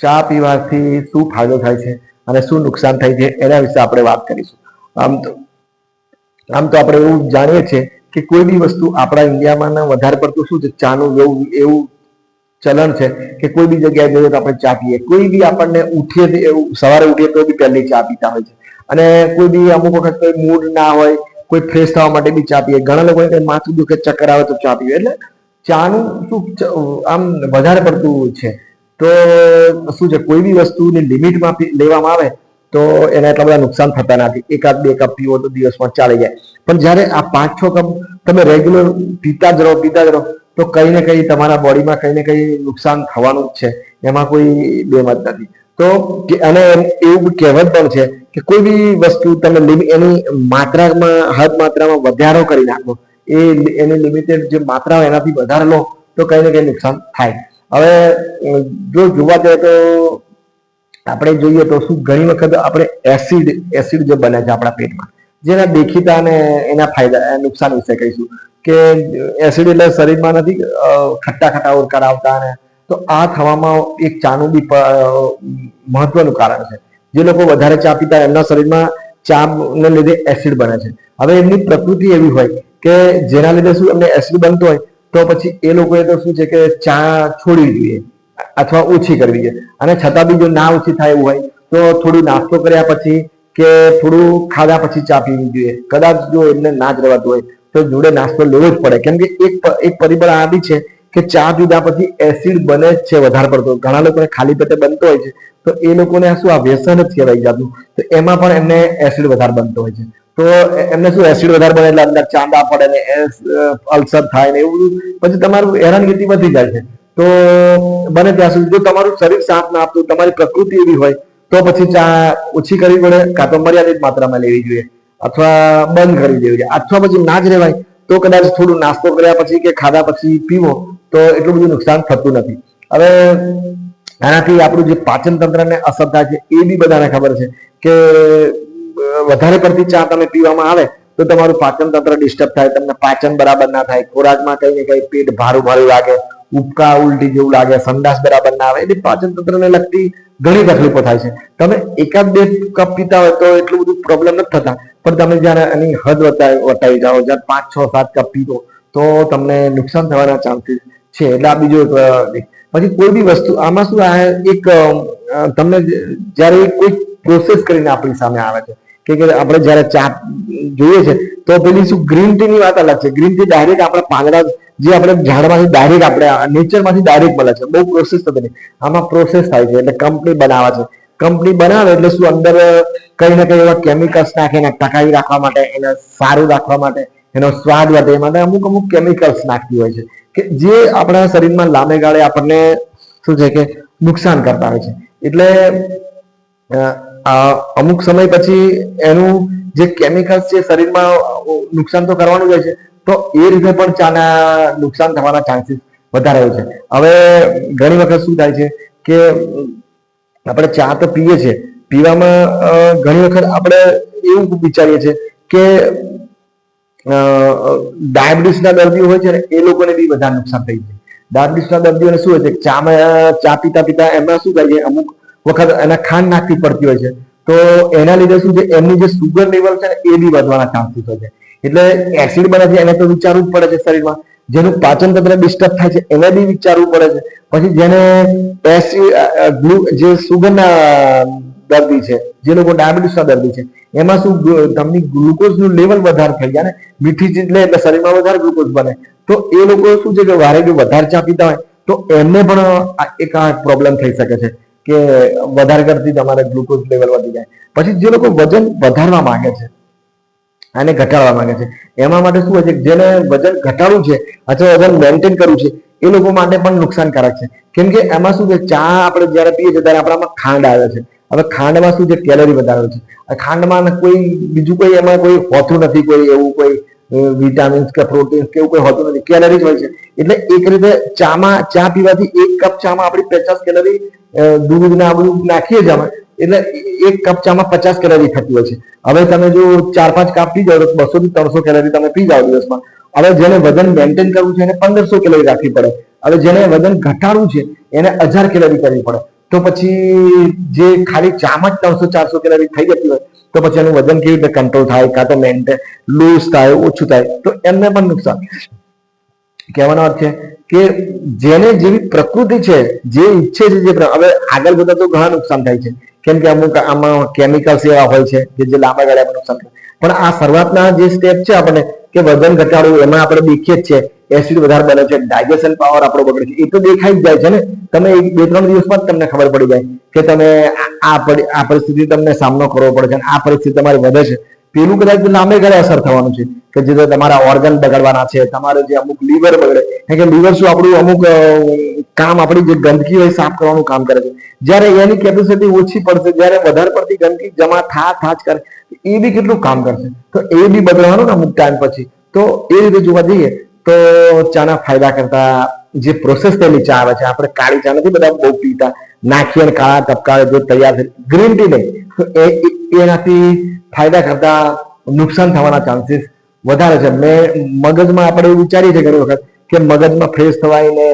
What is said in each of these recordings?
ચા પીવાથી શું ફાયદો થાય છે અને શું નુકસાન થાય છે એના વિશે આપણે વાત કરીશું. આમ તો આમ તો આપણે એવું જાણીએ છીએ કે કોઈ બી વસ્તુ આપણા ઇન્ડિયામાં વધારે પડતું શું છે? ચાનું એવું એવું ચલણ છે કે કોઈ બી જગ્યાએ જઈએ તો આપણે ચા પીએ. કોઈ બી આપણને ઉઠીએ એવું, સવારે ઉઠીએ તો બી પહેલી ચા પીતા હોય છે. અને કોઈ બી અમુક વખત કોઈ મૂડ ના હોય, કોઈ ફ્રેશ થવા માટે બી ચા પીએ. ઘણા લોકોને માથું દુખે, ચક્કર આવે તો ચા પીએ. એટલે ચાનું શું આમ વધારે પડતું છે. તો શું છે, કોઈ બી વસ્તુની લિમિટમાં લેવામાં આવે, તો એને એટલા બધા નુકસાન થતા નથી. એકાદ બે કપ પીવો તો દિવસમાં ચાલી જાય. પણ જ્યારે આ પાંચ છ કપ તમે રેગ્યુલર પીતા જ રહો, પીતા જ રહો, તો કંઈ ને કંઈ તમારા બોડીમાં કંઈ ને કંઈ નુકસાન થવાનું જ છે. એમાં કોઈ બેમત નથી. તો અને એવું કહેવત પણ છે કે કોઈ બી વસ્તુ તમે લિમિટ એની માત્રામાં, હદ માત્રામાં વધારો કરી નાખો, એ, એની લિમિટેડ જે માત્રા એનાથી વધારે લો, તો કંઈ ને કંઈ નુકસાન થાય. હવે, જો જોવા જઈએ તો આપણે જોઈએ તો શું ઘણી વખત આપણે એસિડ એસિડ જે બને છે આપણા પેટમાં, જેના દેખીતા અને એના ફાયદા નુકસાન વિશે કહીશું. કે એસિડ એટલે શરીરમાં નથી ખટ્ટા ખટ્ટા ઓરકાર આવતા ને તો આ થવામાં એક ચાનું બી મહત્વનું કારણ છે. જે લોકો વધારે ચા પીતા એમના શરીરમાં ચા ને લીધે એસિડ બને છે. હવે એમની પ્રકૃતિ એવી હોય કે જેના લીધે શું એમને એસિડ બનતો હોય તો પછી એ લોકોએ તો શું છે કે ચા છોડવી જોઈએ અથવા ઓછી કરવી જોઈએ અને છતાં બી જો ના ઓછી થાય એવું હોય, તો થોડું નાસ્તો કર્યા પછી કે થોડું ખાધા પછી ચા પીવી જોઈએ. કદાચ જો એમને ના જ રહેવાતું હોય, તો જોડે નાસ્તો લેવો જ પડે. કેમ કે એક એક પરિબળ આ બી છે કે ચા પીધા પછી એસિડ બને છે વધારે પડતો. ઘણા લોકોને ખાલી પેટે બનતો હોય છે. તો એ લોકોને શું આ વ્યસન જ કહેવાય જાતું તો એમાં પણ એમને એસિડ વધારે બનતો હોય છે. તો એમને શું એસિડ વધારે બને એટલે અંદર ચાંદા પડે ને અલ્સર થાય ને એવું પછી તમારું હેરાનગતિ વધી જાય છે. તો બને ત્યાં સુધી. જો તમારું શરીર સાથ ના આપતું, તમારી પ્રકૃતિ એવી હોય, તો પછી ચા ઓછી કરવી પડે, કાં તો મર્યાદિત માત્રામાં લેવી જોઈએ, અથવા બંધ કરી દેવી જોઈએ. અથવા પછી ના જ રહેવાય, તો કદાચ થોડું નાસ્તો કર્યા પછી કે ખાધા પછી પીવો, તો એટલું બધું નુકસાન થતું નથી. હવે આનાથી આપણું જે પાચન તંત્રને અસર થાય છે, એ બી બધાને ખબર છે કે વધારે પડતી ચા તમે પીવામાં આવે તો તમારું પાચન તંત્ર ડિસ્ટર્બ થાય, તમને પાચન બરાબર ના થાય, ખોરાકમાં કઈ ને કઈ પેટ ભારું ભારું લાગે, ઉબકા ઉલટી જેવું લાગે સંદાસ બરાબર ના આવે, એટલે પાચન તંત્રને લગતી ઘણી તકલીફો થાય છે. તમે એકાદ બે કપ પીતા હોય તો એટલું બધું પ્રોબ્લેમ નથી થતા. પણ તમે જ્યારે એની હદ વટાવી જાઓ, જ્યારે પાંચ, છ, સાત કપ પીવો તો તમને નુકસાન થવાના ચાન્સીસ છે. એટલે આ બીજો પછી કોઈ બી વસ્તુ, આમાં શું આ એક તમને જ્યારે કોઈ પ્રોસેસ કરીને આપણી સામે આવે છે કે આપણે જ્યારે ચા જોઈએ છે, તો પેલી શું ગ્રીન ટી ની વાત અલગ છે. ગ્રીન ટી ડાયરેક્ટ આપણે પાંદડા જે આપણે ઝાડમાંથી ડાયરેક્ટ આપણે નેચરમાંથી ડાયરેક્ટ મળે છે. બહુ પ્રોસેસ થતી નહીં આમાં પ્રોસેસ થાય છે. એટલે કંપની બનાવે છે. કંપની બનાવે એટલે શું અંદર કઈ ને કઈ એવા કેમિકલ્સ નાખે એને ટકાવી રાખવા માટે, એને સારું રાખવા માટે, એનો સ્વાદ વધે. એ માટે અમુક અમુક કેમિકલ્સ નાખતી હોય છે. કે જે આપણા શરીરમાં લાંબે ગાળે આપણને શું છે કે નુકસાન કરતા હોય છે. એટલે અમુક સમય પછી એનું જે કેમિકલ્સ છે શરીરમાં નુકસાન તો કરવાનું જ હોય છે, તો એ રીતે પણ ચાના નુકસાન થવાના ચાન્સીસ વધારે હોય છે. હવે ઘણી વખત શું થાય છે કે આપણે ચા તો પીએ છીએ, પીવામાં ઘણી વખત આપણે એવું વિચારીએ છીએ કે ડાયાબિટીસના દર્દીઓ હોય છે ને, એ લોકોને બી વધારે નુકસાન થઈ જાય. ડાયાબિટીસના દર્દીઓને શું હોય છે ચામાં ચા પીતા પીતા એમાં શું થાય છે? અમુક વખત એના ખાંડ નાખવી પડતી હોય છે. તો એના લીધે શું છે? એમની જે સુગર લેવલ છે એ બી વધવાના ચાન્સીસ હોય છે. એટલે એસિડ બને એને તો વિચારવું જ પડે છે શરીરમાં. જેનું પાચન તંત્ર ડિસ્ટર્બ થાય છે, એને બી વિચારવું પડે છે. પછી જેને એસિડ ગ્લુ, જે સુગરના દર્દી છે, જે લોકો ડાયાબિટીસના દર્દી છે, એમાં શું તમને ગ્લુકોઝનું લેવલ વધારે થઈ જાય ને? મીઠી ચીજ લે એટલે શરીરમાં વધારે ગ્લુકોઝ બને. તો એ લોકો શું છે કે વારે વધારે ચા પીતા હોય, તો એમને પણ એક આ પ્રોબ્લેમ થઈ શકે છે. કે વધારે કરતી તમારે ગ્લુકોઝ લેવલ વધી જાય. પછી જે લોકો વજન વધારવા માંગે છે આને ઘટાડવા માંગે છે, એમાં માટે શું હોય છે જેને વજન ઘટાડવું છે અથવા વજન મેન્ટેન કરવું છે, એ લોકો માટે પણ નુકસાનકારક છે. કેમ કે એમાં શું છે, ચા આપણે જ્યારે પીએ છીએ ત્યારે આપણામાં ખાંડ આવે છે. હવે ખાંડમાં શું છે, કેલરી વધારે છે. ખાંડમાં કોઈ બીજું કોઈ એમાં કોઈ હોતું નથી, કોઈ એવું કોઈ વિટામિન્સ કે પ્રોટીન્સ કે એવું કોઈ હોતું નથી. કેલરી હોય છે. એટલે એક રીતે ચામાં, ચા પીવાથી એક કપ ચામાં આપણી પચાસ કેલરી દૂધ ને આ બધું નાખીએ જ આમાં એટલે એક કપ ચામાં પચાસ કેલરી થતી હોય છે. હવે તમે જો ચાર પાંચ કપ પી જાઓ તો બસો થી ત્રણસો કેલરી તમે પી જાઓ દિવસમાં. હવે જેને વજન મેન્ટેન કરવું છે એને પંદરસો કેલરી રાખવી પડે. હવે જેને વજન ઘટાડવું છે એને હજાર કેલરી કરવી પડે. તો પછી જે ખાલી ચામ જ ત્રણસો ચારસો કેલરી થઈ જતી હોય, તો પછી એનું વજન કેવી રીતે કંટ્રોલ થાય, કાં તો મેન્ટેન લૂઝ થાય, ઓછું થાય, તો એમને પણ નુકસાન. કહેવાનો અર્થ છે કે જેને જેવી પ્રકૃતિ છે, જે ઈચ્છે છે જે હવે આગળ બધા તો ઘણા નુકસાન થાય છે. કેમ કે અમુક આમાં કેમિકલ્સ એવા હોય છે, કે જે લાંબા ગાળામાં નુકસાન થાય. પણ આ શરૂઆતના જે સ્ટેપ છે આપણને કે વજન ઘટાડવું એમાં આપણે દેખીએ જ છે એસિડ વધારે બને છે ડાયજેશન પાવર આપણો બગડે છે. એ તો દેખાઈ જ જાય છે ને? તમે એક, બે, ત્રણ દિવસમાં જ તમને ખબર પડી જાય કે તમે આ- આ પરિસ્થિતિ તમને સામનો કરવો પડે છે આ પરિસ્થિતિ તમારી વધે છે. પેલું કદાચ નામે ગાળે અસર થવાનું છે કે જે તમારા ઓર્ગન બગડવાના છે, તમારે જે અમુક લીવર બગડે કે લીવર શું આપણું અમુક કામ આપણી જે ગંદકી હોય સાફ કરવાનું કામ કરે છે. જ્યારે એની કેપેસિટી ઓછી પડશે, જ્યારે વધારે પડતી ગંદકી જમા થા થા કરે એ બી કેટલું કામ કરશે? તો એ બી બદલવાનું અમુક ટાઈમ પછી. તો એ રીતે જોવા જઈએ, તો ચાના ફાયદા કરતા જે પ્રોસેસ તેની ચા આવે છે, આપણે કાળી ચા નથી બધા બહુ પીતા. નાખી અને કાળા ટપકા જો તૈયાર થઈ ગ્રીન ટી નહીં. તો એનાથી ફાયદા કરતા નુકસાન થવાના ચાન્સીસ વધારે છે. મેં મગજમાં આપણે એવું વિચારીએ છીએ ઘણી વખત કે મગજમાં ફ્રેશ થવાય ને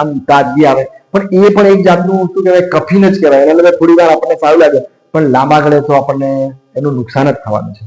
આમ તાજગી આવે. પણ એ પણ એક જાતનું શું કહેવાય, કફીન જ કહેવાય. એના લીધે થોડી વાર આપણને સારું લાગે, પણ લાંબા ગાળે તો આપણને એનું નુકસાન જ થવાનું છે.